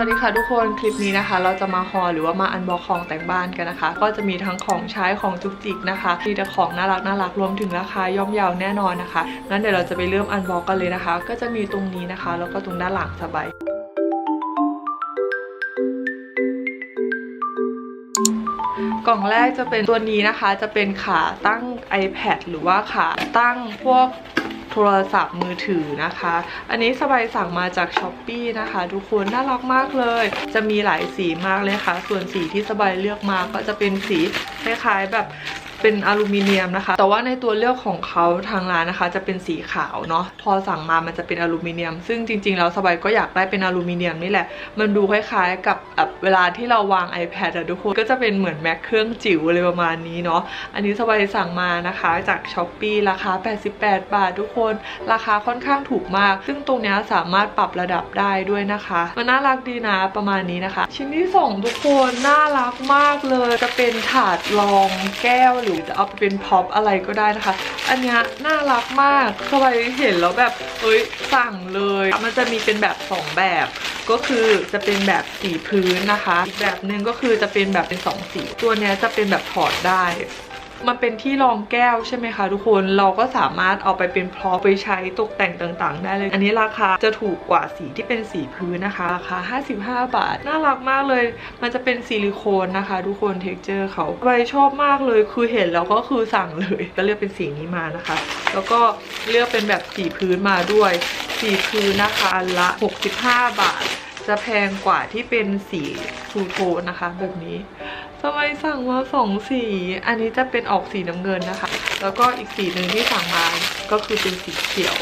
วัสดีค่ะทุกคนคลิปนี้นะคะ เราจะมาฮอลหรือว่ามาอันบ็อกของแต่งบ้านกันนะคะ ก็จะมีทั้งของใช้ของจุกจิกนะคะมีแต่ของน่ารักน่ารักรวมถึงราคาย่อมเยาวแน่นอนนะคะงั้นเดี๋ยวเราจะไปเริ่มอันบ็อกกันเลยนะคะ ก็จะมีตรงนี้นะคะ แล้วก็ตรงด้านหลังสบายกล่องแรกจะเป็นตัวนี้นะคะ จะเป็นขาตั้ง iPad หรือว่าขาตั้งพวก โทรศัพท์มือถือนะคะ อันนี้สบายสั่งมาจากช้อปปี้นะคะ ทุกคนน่ารักมากเลย จะมีหลายสีมากเลยค่ะ ส่วนสีที่สบายเลือกมาก็จะเป็นสีคล้ายๆแบบ เป็นอลูมิเนียมนะคะ แต่ว่าในตัวเลือกของเขาทางร้านนะคะ จะเป็นสีขาวเนาะพอสั่งมามันจะเป็นอลูมิเนียม ซึ่งจริงๆแล้วสบายก็อยากได้เป็นอลูมิเนียมนี่แหละ มันดูคล้ายๆ กับแบบเวลาที่เราวาง iPad อะทุกคนก็จะเป็นเหมือนแม็กเครื่องจิ๋วอะไรประมาณนี้เนาะอันนี้สบายสั่งมานะคะจาก s h อ p e e ราคา 88 บาททุกคน ราคาค่อนข้างถูกมาก ซึ่งตรงนี้สามารถปรับระดับได้ด้วยนะคะ มันน่ารักดีนะประมาณนี้นะคะ ชิ้นที่สองทุกคนน่ารักมากเลยจะเป็นถาดรองแก้วหรือจะเอาไปเป็นพ็อปอะไรก็ได้นะคะ อันนี้น่ารักมากสบายเห็นแล้วแบบเอ้ยสั่งเลย มันจะมีเป็นแบบสองแบบก็คือจะเป็นแบบสีพื้นนะคะ อีกแบบหนึ่งก็คือจะเป็นแบบเป็นสองสี ตัวนี้จะเป็นแบบถอดได้ มันเป็นที่รองแก้วใช่ไหมคะทุกคนเราก็สามารถเอาไปเป็นพร็อพไปใช้ตกแต่งต่างๆ ได้เลย อันนี้ราคาจะถูกกว่าสีที่เป็นสีพื้นนะคะราคา55 บาท น่ารักมากเลย มันจะเป็นซิลิโคนนะคะ ทุกคนเท็กเจอร์เขาใบชอบมากเลยคือเห็นแล้วก็คือสั่งเลย ก็เลือกเป็นสีนี้มานะคะ แล้วก็เลือกเป็นแบบสีพื้นมาด้วย สีพื้นนะคะละ 65 บาท จะแพงกว่าที่เป็นสีทูโทนนะคะ แบบนี้ทำไมสั่งมาสองสี อันนี้จะเป็นออกสีน้ำเงินนะคะ แล้วก็อีกสีหนึ่งที่สั่งมาก็คือเป็นสีเขียว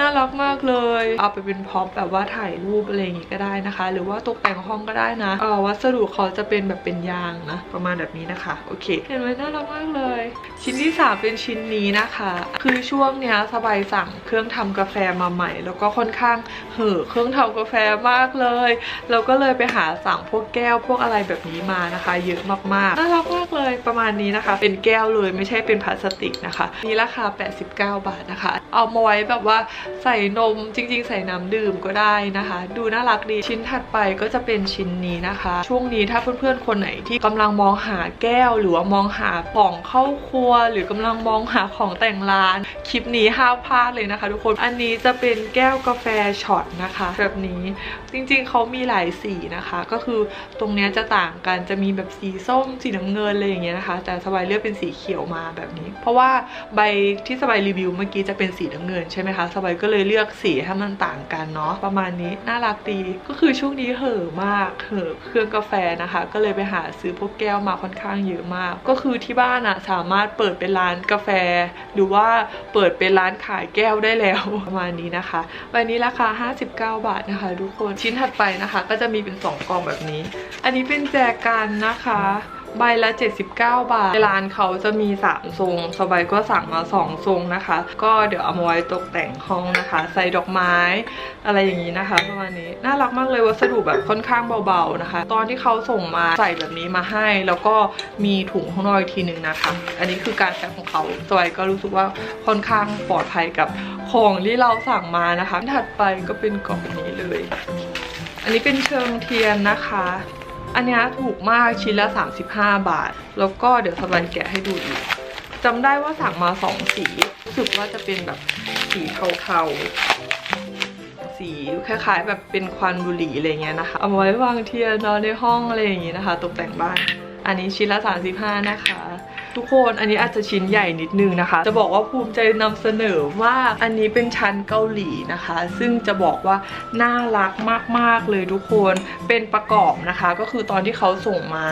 น่ารักมากเลย เอาไปเป็นพร็อพแบบว่าถ่ายรูปอะไรอย่างงี้ก็ได้นะคะ หรือว่าตกแต่งห้องก็ได้นะเออวัสดุเขาจะเป็นแบบเป็นยางนะ ประมาณแบบนี้นะคะ โอเค เห็นไหมน่ารักมากเลย ชิ้นที่สามเป็นชิ้นนี้นะคะ คือช่วงเนี้ยสบายสั่งเครื่องทำกาแฟมาใหม่ แล้วก็ค่อนข้างเห่อเครื่องทำกาแฟมากเลย เราก็เลยไปหาสั่งพวกแก้วพวกอะไรแบบนี้มานะคะ เยอะมากๆน่ารักมากเลยประมาณนี้นะคะ เป็นแก้วเลยไม่ใช่เป็นพลาสติกนะคะนี่ราคา 89 บาทนะคะ เอามาไว้แบบว่าใส่นมจริง ๆ ใส่น้ำดื่มก็ได้นะคะ ดูน่ารักดีชิ้นถัดไปก็จะเป็นชิ้นนี้นะคะ ช่วงนี้ถ้าเพื่อนๆคนไหนที่กำลังมองหาแก้ว หรือว่ามองหาของเข้าครัว หรือกำลังมองหาของแต่งร้านคลิปนี้ห้ามพลาดเลยนะคะ ทุกคนอันนี้จะเป็นแก้วกาแฟช็อตนะคะ แบบนี้จริงๆเขามีหลายสีนะคะ ก็คือตรงเนี้ยจะต่างกันจะมีแบบสีส้มสีน้ำเงินอะไรอย่างเงี้ยนะคะ แต่สบายเลือกเป็นสีเขียวมาแบบนี้ เพราะว่าใบที่สบายรีวิวเมื่อกี้จะเป็นสีน้ำเงินใช่ไหมคะสบายก็เลยเลือกสีให้มันต่างกันเนาะประมาณนี้น่ารักดีก็คือช่วงนี้เห่อมากเห่อเครื่องกาแฟนะคะ ก็เลยไปหาซื้อพวกแก้วมาค่อนข้างเยอะมาก ก็คือที่บ้านอะสามารถเปิดเป็นร้านกาแฟ หรือว่าเปิดเป็นร้านขายแก้วได้แล้วประมาณนี้นะคะใบนี้ราคา 59 บาทนะคะทุกคนชิ้นถัดไปนะคะ ก็จะมีเป็น 2กล่องแบบนี้ อันนี้เป็นแจกันนะคะ ใบละ 79 บาทร้านเขาจะมี 3 ทรง สบายก็สั่งมา 2 ทรงนะคะ ก็เดี๋ยวเอามาไว้ตกแต่งห้องนะคะ ใส่ดอกไม้ อะไรอย่างนี้นะคะประมาณนี้ น่ารักมากเลยวัสดุแบบค่อนข้างเบาๆนะคะ ตอนที่เขาส่งมาใส่แบบนี้มาให้ แล้วก็มีถุงข้างนอกอีกทีหนึ่งนะคะ อันนี้คือการแพ็คของเขาสบายก็รู้สึกว่าค่อนข้างปลอดภัยกับของที่เราสั่งมานะคะ ถัดไปก็เป็นกล่องนี้เลย อันนี้เป็นเชิงเทียนนะคะ อันนี้ถูกมากชิ้นละ 35 บาท แล้วก็เดี๋ยวสบายแกะให้ดูอีกจำได้ว่าสั่งมาสองสีรู้สึกว่าจะเป็นแบบสีเทาๆ สีคล้ายๆ แบบเป็นควันบุหรี่อะไรเงี้ยนะคะ เอามาไว้วางเทียนนอนในห้องอะไรอย่างงี้นะคะ ตกแต่งบ้าน อันนี้ชิ้นละ 35 นะคะ ทุกคนอันนี้อาจจะชิ้นใหญ่นิดนึงนะคะ จะบอกว่าภูมิใจนำเสนอว่าอันนี้เป็นชั้นเกาหลีนะคะ ซึ่งจะบอกว่าน่ารักมากๆเลยทุกคนเป็นประกอบนะคะ ก็คือตอนที่เขาส่งมา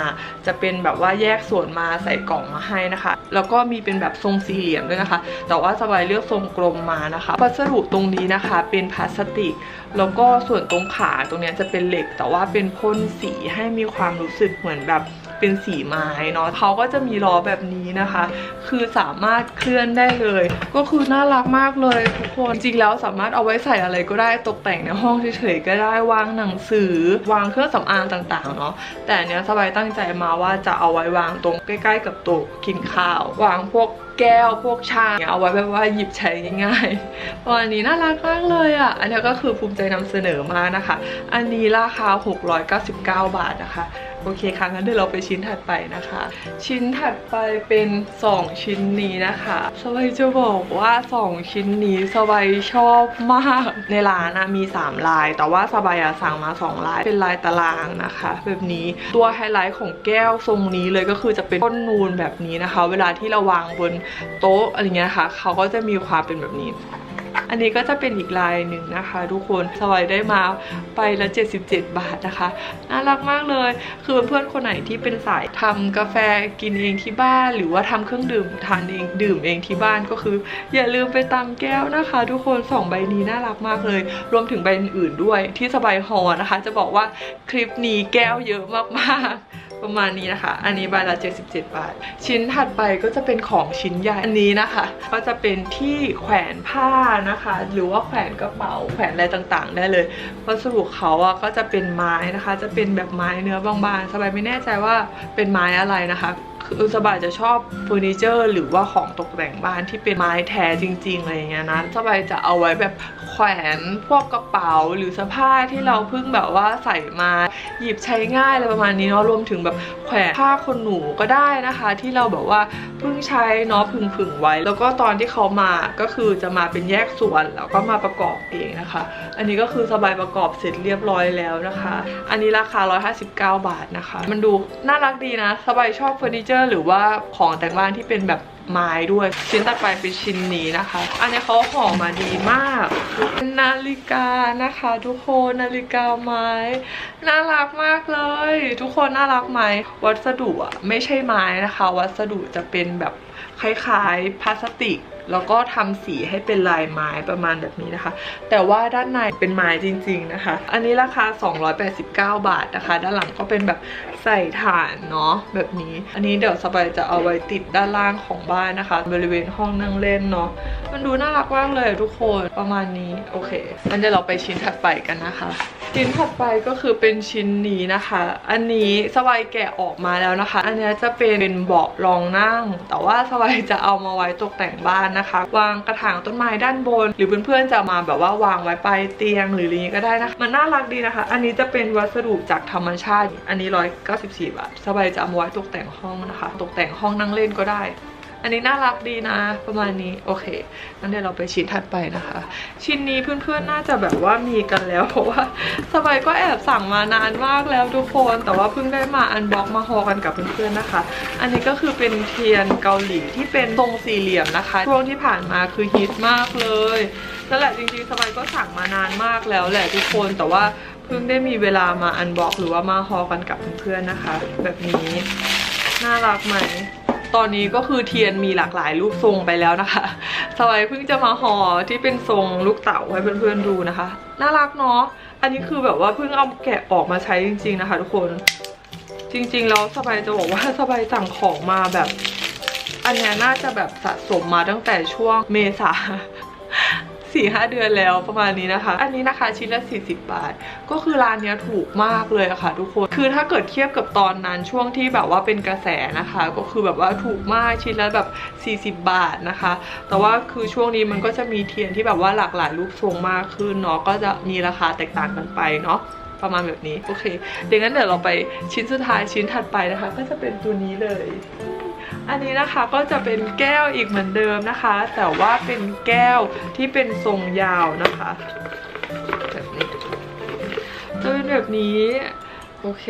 จะเป็นแบบว่าแยกส่วนมาใส่กล่องมาให้นะคะ แล้วก็มีเป็นแบบทรงสี่เหลี่ยมด้วยนะคะ แต่ว่าสบายเลือกทรงกลมมานะคะวัสดุตรงนี้นะคะ เป็นพลาสติก แล้วก็ส่วนตรงขาตรงนี้จะเป็นเหล็ก แต่ว่าเป็นพ่นสีให้มีความรู้สึกเหมือนแบบ เป็นสีไม้เนาะเขาก็จะมีล้อแบบนี้นะคะ คือสามารถเคลื่อนได้เลย ก็คือน่ารักมากเลยทุกคนจริงแล้วสามารถเอาไว้ใส่อะไรก็ได้ตกแต่งในห้องเฉยๆก็ได้วางหนังสือ วางเครื่องสำอางต่างๆเนาะแต่เนี้ยสบายตั้งใจมาว่าจะเอาไว้วางตรงใกล้ ๆ กับโต๊ะกินข้าว วางพวก แก้วพวกชามเอาไว้แบบว่าหยิบใช้ง่ายๆประมาณนี้น่ารักมากเลยอะ อันนี้ก็คือภูมิใจนำเสนอมานะคะ อันนี้ราคา 699 บาทนะคะโอเคค่ะงั้นเดี๋ยวเราไปชิ้นถัดไปนะคะ ชิ้นถัดไปเป็น 2 ชิ้นนี้นะคะสบายจะบอกว่า 2 ชิ้นนี้สบายชอบมาก ในร้านนะมี 3 ลาย แต่ว่าสบายอะสั่งมา 2 ลาย เป็นลายตารางนะคะ แบบนี้ตัวไฮไลท์ของแก้วทรงนี้เลยก็คือจะเป็นก้นนูนแบบนี้นะคะ เวลาที่เราวางบนโต๊ะอะไรเงี้ยนะคะเขาก็จะมีความเป็นแบบนี้ อันนี้ก็จะเป็นอีกลายหนึ่งนะคะ ทุกคนสวายได้มาไปละ 77 บาทนะคะน่ารักมากเลย คือเพื่อนคนไหนที่เป็นสายทำกาแฟกินเองที่บ้าน หรือว่าทำเครื่องดื่มทานเองดื่มเองที่บ้านก็คือ อย่าลืมไปตามแก้วนะคะ ทุกคนสองใบนี้น่ารักมากเลย รวมถึงใบอื่นๆด้วยที่สบายฮอนะคะ จะบอกว่าคลิปนี้แก้วเยอะมากๆ ประมาณนี้นะคะ อันนี้ใบละ 77 บาท ชิ้นถัดไปก็จะเป็นของชิ้นใหญ่ อันนี้นะคะ ก็จะเป็นที่แขวนผ้านะคะ หรือว่าแขวนกระเป๋า แขวนอะไรต่างๆ ได้เลย วัสดุเขาอะก็จะเป็นไม้นะคะ จะเป็นแบบไม้เนื้อบางๆสบายไม่แน่ใจว่าเป็นไม้อะไรนะคะ คือสบายจะชอบเฟอร์นิเจอร์ หรือว่าของตกแต่งบ้านที่เป็นไม้แท้จริงๆอะไรเงี้ยนะสบายจะเอาไว้แบบแขวนพวกกระเป๋าหรือเสื้อผ้าที่เราเพิ่งแบบว่าใส่มาหยิบใช้ง่ายอะไรประมาณนี้เนาะรวมถึงแบบแขวนผ้าขนหนูก็ได้นะคะ ที่เราแบบว่าเพิ่งใช้เนาะพึ่งผึ่งๆไว้ แล้วก็ตอนที่เขามาก็คือจะมาเป็นแยกส่วนแล้วก็มาประกอบเองนะคะ อันนี้ก็คือสบายประกอบเสร็จเรียบร้อยแล้วนะคะ อันนี้ราคา 159 บาทนะคะ มันดูน่ารักดีนะ สบายชอบเฟอร์นิเจอร์หรือว่าของแต่งบ้านที่เป็นแบบไม้ด้วย ชิ้นต่อไปเป็นชิ้นนี้นะคะ อันนี้เขาห่อมาดีมากเป็นนาฬิกานะคะ ทุกคนนาฬิกาไม้น่ารักมากเลย ทุกคนน่ารักไหมวัสดุอะไม่ใช่ไม้นะคะ วัสดุจะเป็นแบบคล้ายๆพลาสติก แล้วก็ทำสีให้เป็นลายไม้ประมาณแบบนี้นะคะ แต่ว่าด้านในเป็นไม้จริง ๆนะคะ อันนี้ราคา 289 บาทนะคะ ด้านหลังก็เป็นแบบใส่ถ่านเนาะแบบนี้ อันนี้เดี๋ยวสบายจะเอาไว้ติดด้านล่างของบ้านนะคะ บริเวณห้องนั่งเล่นเนาะมันดูน่ารักมากเลยทุกคนประมาณนี้โอเคงั้นเดี๋ยวเราไปชิ้นถัดไปกันนะคะ ชิ้นถัดไปก็คือเป็นชิ้นนี้นะคะ อันนี้สบายแกะออกมาแล้วนะคะ อันนี้จะเป็นเบาะรองนั่ง แต่ว่าสบายจะเอามาไว้ตกแต่งบ้านนะคะ วางกระถางต้นไม้ด้านบน หรือเพื่อนๆจะมาแบบว่าวางไว้ปลายเตียงหรืออะไรนี้ก็ได้นะคะมันน่ารักดีนะคะ อันนี้จะเป็นวัสดุจากธรรมชาติ อันนี้ 194 บาท สบายจะเอามาไว้ตกแต่งห้องนะคะ ตกแต่งห้องนั่งเล่นก็ได้ อันนี้น่ารักดีนะ ประมาณนี้โอเคงั้นเดี๋ยวเราไปชิ้นถัดไปนะคะ ชิ้นนี้เพื่อนๆน่าจะแบบว่ามีกันแล้ว เพราะว่าสบายก็แอบสั่งมานานมากแล้วทุกคน แต่ว่าเพิ่งได้มาอันบ็อกมาฮอกันกับเพื่อนๆนะคะ อันนี้ก็คือเป็นเทียนเกาหลีที่เป็นทรงสี่เหลี่ยมนะคะช่วงที่ผ่านมาคือฮิตมากเลยนั่นแหละจริงๆสบายก็สั่งมานานมากแล้วแหละทุกคนแต่ว่าเพิ่งได้มีเวลามาอันบ็อกหรือว่ามาฮอกันกับเพื่อนๆนะคะ แบบนี้น่ารักไหม ตอนนี้ก็คือเทียนมีหลากหลายรูปทรงไปแล้วนะคะสวัยเพิ่งจะมาห่อที่เป็นทรงลูกเต๋าให้เพื่อนๆดูนะคะ น่ารักเนาะ อันนี้คือแบบว่าเพิ่งเอาแกะออกมาใช้จริง ๆนะคะ ทุกคน จริงๆแล้วสบายจะบอกว่าสบายสั่งของมาแบบ อันนี้น่าจะแบบสะสมมาตั้งแต่ช่วงเมษา สี่ห้าเดือนแล้วประมาณนี้นะคะ อันนี้นะคะชิ้นละ 40 บาท ก็คือร้านเนี้ยถูกมากเลยอะค่ะทุกคน คือถ้าเกิดเทียบกับตอนนั้นช่วงที่แบบว่าเป็นกระแสนะคะ ก็คือแบบว่าถูกมากชิ้นละแบบ 40 บาทนะคะ แต่ว่าคือช่วงนี้มันก็จะมีเทียนที่แบบว่าหลากหลายรูปทรงมากขึ้นเนาะ ก็จะมีราคาแตกต่างกันไปเนาะประมาณแบบนี้ โอเค เดี๋ยวงั้นเดี๋ยวเราไปชิ้นสุดท้ายชิ้นถัดไปนะคะ ก็จะเป็นตัวนี้เลย อันนี้นะคะก็จะเป็นแก้วอีกเหมือนเดิมนะคะ แต่ว่าเป็นแก้วที่เป็นทรงยาวนะคะแบบนี้จะเป็นแบบนี้ โอเค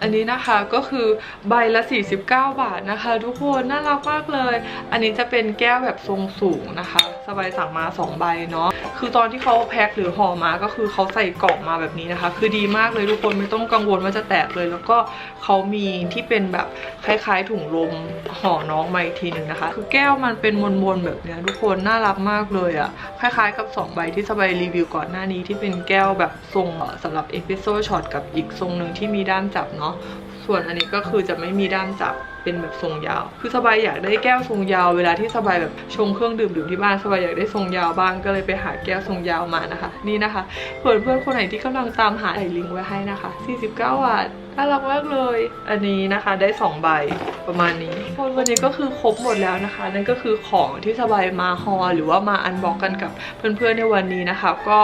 อันนี้นะคะก็คือใบละ 49 บาทนะคะ ทุกคนน่ารักมากเลย อันนี้จะเป็นแก้วแบบทรงสูงนะคะ สบายสั่งมา 2 ใบเนาะ คือตอนที่เขาแพ็คหรือห่อมาก็คือเขาใส่กล่องมาแบบนี้นะคะ คือดีมากเลยทุกคนไม่ต้องกังวลว่าจะแตกเลย แล้วก็เขามีที่เป็นแบบคล้ายๆถุงลมห่อน้องมาอีกทีหนึ่งนะคะ คือแก้วมันเป็นมนๆแบบเนี้ยทุกคนน่ารักมากเลยอะคล้ายๆกับ 2 ใบที่สบายรีวิวก่อนหน้านี้ที่เป็นแก้วแบบทรงเอ่อสำหรับเอสเปรสโซ่ช็อตกับอีกทรงหนึ่งที่มีด้ามจับเนาะส่วนอันนี้ก็คือจะไม่มีด้ามจับเป็นแบบทรงยาว คือสบายอยากได้แก้วทรงยาว เวลาที่สบายแบบชงเครื่องดื่มดื่มที่บ้านสบายอยากได้ทรงยาวบ้างก็เลยไปหาแก้วทรงยาวมานะคะ นี่นะคะเพื่อนเพื่อนคนไหนที่กำลังตามหาไอลิงก์ไว้ให้นะคะ 49 บาท น่ารักมากเลย อันนี้นะคะได้2ใบประมาณนี้คนวันนี้ก็คือครบหมดแล้วนะคะ นั่นก็คือของที่สบายมาฮอหรือว่ามาอันบอกกันกับเพื่อนๆในวันนี้นะคะ ก็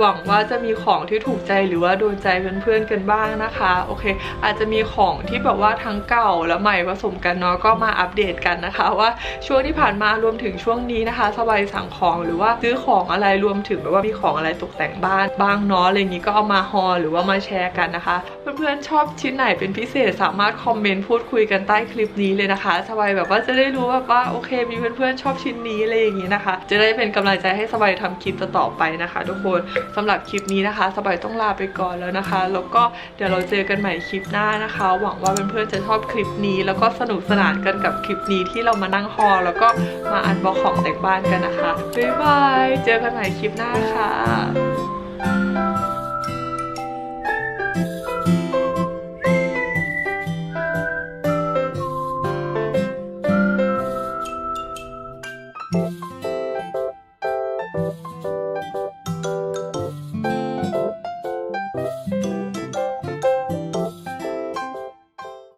หวังว่าจะมีของที่ถูกใจหรือว่าโดนใจเพื่อนๆกันบ้างนะคะ โอเค อาจจะมีของที่แบบว่าทั้งเก่าและใหม่ผสมกันเนาะก็มาอัปเดตกันนะคะ ว่าช่วงที่ผ่านมารวมถึงช่วงนี้นะคะ สบายสั่งของหรือว่าซื้อของอะไรรวมถึงแบบว่ามีของอะไรตกแต่งบ้านบ้างเนาะอะไรอย่างนี้ก็เอามาฮอหรือว่ามาแชร์กันนะคะ เพื่อนๆชอบชิ้นไหนเป็นพิเศษสามารถคอมเมนต์พูดคุยกันใต้คลิปนี้เลยนะคะสบายแบบว่าจะได้รู้แบบว่าโอเค มีเพื่อนๆชอบชิ้นนี้อะไรอย่างนี้นะคะ จะได้เป็นกำลังใจให้สบายทำคลิปต่อไปนะคะ ทุกคนสำหรับคลิปนี้นะคะ สบายต้องลาไปก่อนแล้วนะคะ แล้วก็เดี๋ยวเราเจอกันใหม่คลิปหน้านะคะ หวังว่าเพื่อนๆจะชอบคลิปนี้ แล้วก็สนุกสนานกันกับคลิปนี้ที่เรามานั่งฮอลแล้วก็มาอันบ็อกของแต่งบ้านกันนะคะบ๊ายบายเจอกันใหม่คลิปหน้าค่ะ